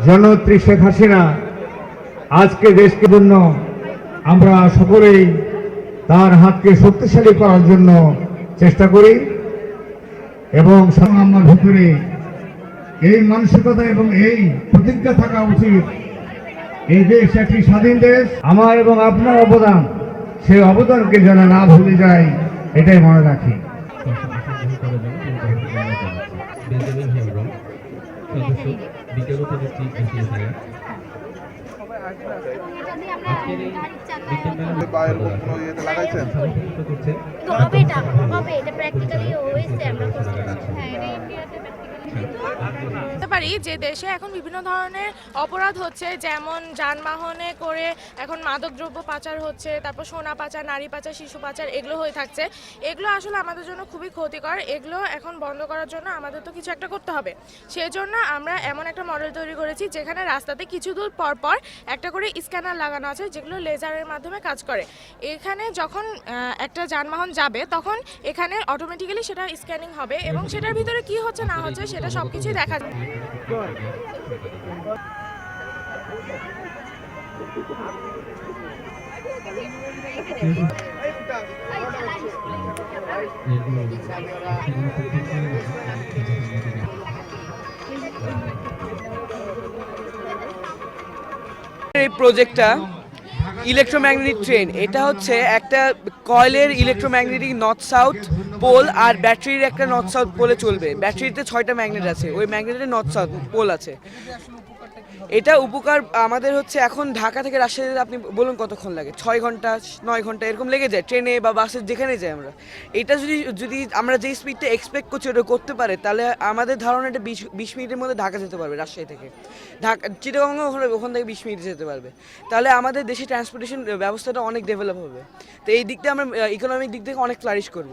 জননেত্রী শেখ হাসিনা আজকে দেশকে জন্য আমরা সকলেই তার হাতকে শক্তিশালী করার জন্য চেষ্টা করি এবং আমার ভিতরে এই মানসিকতা এবং এই প্রতিজ্ঞা থাকা উচিত এই দেশ একটি স্বাধীন দেশ আমার এবং আপনার অবদান সেই অবদানকে যেন না ভুলে যায় এটাই মনে রাখি বিজ্ঞান থেকে। ঠিক লাগাইছেন হবে এটা হবে প্র্যাকটিক্যালি হয়েছে আমরা। হ্যাঁ বলতে পারি যে দেশে এখন বিভিন্ন ধরনের অপরাধ হচ্ছে, যেমন যানবাহনে করে এখন মাদকদ্রব্য পাচার হচ্ছে, তারপর সোনা পাচার, নারী পাচার, শিশু পাচার এগুলো হয়ে থাকছে। এগুলো আসলে আমাদের জন্য খুবই ক্ষতিকর, এগুলো এখন বন্ধ করার জন্য আমাদের তো কিছু একটা করতে হবে। সেই জন্য আমরা এমন একটা মডেল তৈরি করেছি, যেখানে রাস্তাতে কিছু দূর পর পর একটা করে স্ক্যানার লাগানো আছে, যেগুলো লেজারের মাধ্যমে কাজ করে। এখানে যখন একটা যানবাহন যাবে, তখন এখানে অটোমেটিক্যালি সেটা স্ক্যানিং হবে এবং সেটার ভিতরে কি হচ্ছে না হচ্ছে সেটা সব কিছুই দেখা যাবে এই প্রজেক্টটা ইলেকট্রোম্যাগনেটিক ট্রেন। এটা হচ্ছে একটা কয়েলের ইলেকট্রোম্যাগনেটিক নর্থ সাউথ পোল আর ব্যাটারির একটা নর্থ সাউথ পোলে চলবে। ব্যাটারিতে ছয়টা ম্যাগনেট আছে। ওই ম্যাগনেটের নর্থ সাউথ পোল আছে। এটা উপকার আমাদের হচ্ছে এখন ঢাকা থেকে রাজশাহীতে আপনি বলুন কতক্ষণ লাগে? ছয় ঘণ্টা, নয় ঘণ্টা এরকম লেগে যায়? ট্রেনে বা বাসে যেখানে যাই আমরা। এটা যদি যদি আমরা যেই স্পিডটা এক্সপেক্ট করছি ওটা করতে পারে, তাহলে আমাদের ধারণা এটা বিশ বিশ মিনিটের মধ্যে ঢাকা যেতে পারবে রাজশাহী থেকে। ঢাকা চিটাগঙ্গও ওখানে ওখান থেকে বিশ মিনিটে যেতে পারবে। তাহলে আমাদের দেশে ট্রান্সপোর্টেশন ব্যবস্থাটা অনেক ডেভেলপ হবে। তো এই দিকটা আমরা ইকোনমিক দিক থেকে অনেক ফ্লারিশ করব।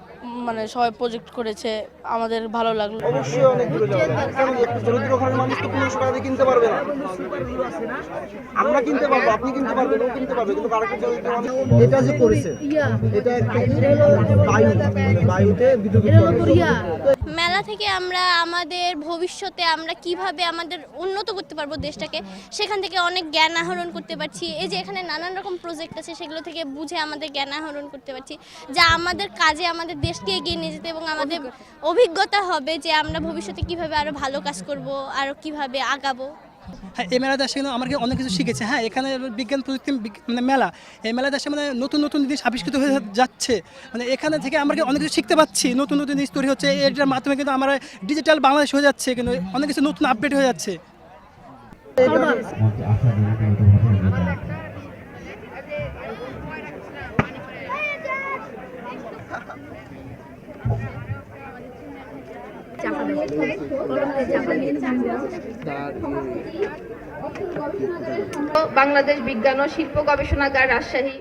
মানে সবাই প্রজেক্ট করেছে আমাদের ভালো লাগল। অবশ্যই অনেক দরিদ্র ঘরের মানুষ তো পনেরোশো টাকা দিয়ে কিনতে পারবে না। আমরা কিনতে পারব আপনি কিনতে পারবেন ও কিনতে পারবে কিন্তু আরেকটা এটা যে করেছে এটা একটা বায়ু বায়ুতে বিদ্যুৎ থেকে আমরা আমাদের ভবিষ্যতে আমরা কীভাবে আমাদের উন্নত করতে পারব দেশটাকে সেখান থেকে অনেক জ্ঞান আহরণ করতে পারছি। এই যে এখানে নানান রকম প্রজেক্ট আছে সেগুলো থেকে বুঝে আমাদের জ্ঞান আহরণ করতে পারছি যা আমাদের কাজে আমাদের দেশকে এগিয়ে নিয়ে যেতে এবং আমাদের অভিজ্ঞতা। হবে যে আমরা ভবিষ্যতে কীভাবে আরও ভালো কাজ করব আরও কীভাবে আগাবো। হ্যাঁ এই মেলাতে আসে কিন্তু আমাকে অনেক কিছু শিখেছে। হ্যাঁ এখানে বিজ্ঞান প্রযুক্তি মানে মেলা। এই মেলাতে আসে মানে নতুন নতুন জিনিস আবিষ্কৃত হয়ে যাচ্ছে। মানে এখানে থেকে আমরা অনেক কিছু শিখতে পাচ্ছি। নতুন নতুন জিনিস তৈরি হচ্ছে। এটার মাধ্যমে কিন্তু আমরা ডিজিটাল বাংলাদেশ হয়ে যাচ্ছে। কিন্তু অনেক কিছু নতুন আপডেট হয়ে যাচ্ছে মঞ্চে আশাজনকভাবে হয়ে যায় বাংলাদেশ বিজ্ঞান ও শিল্প গবেষণাগার রাজশাহী।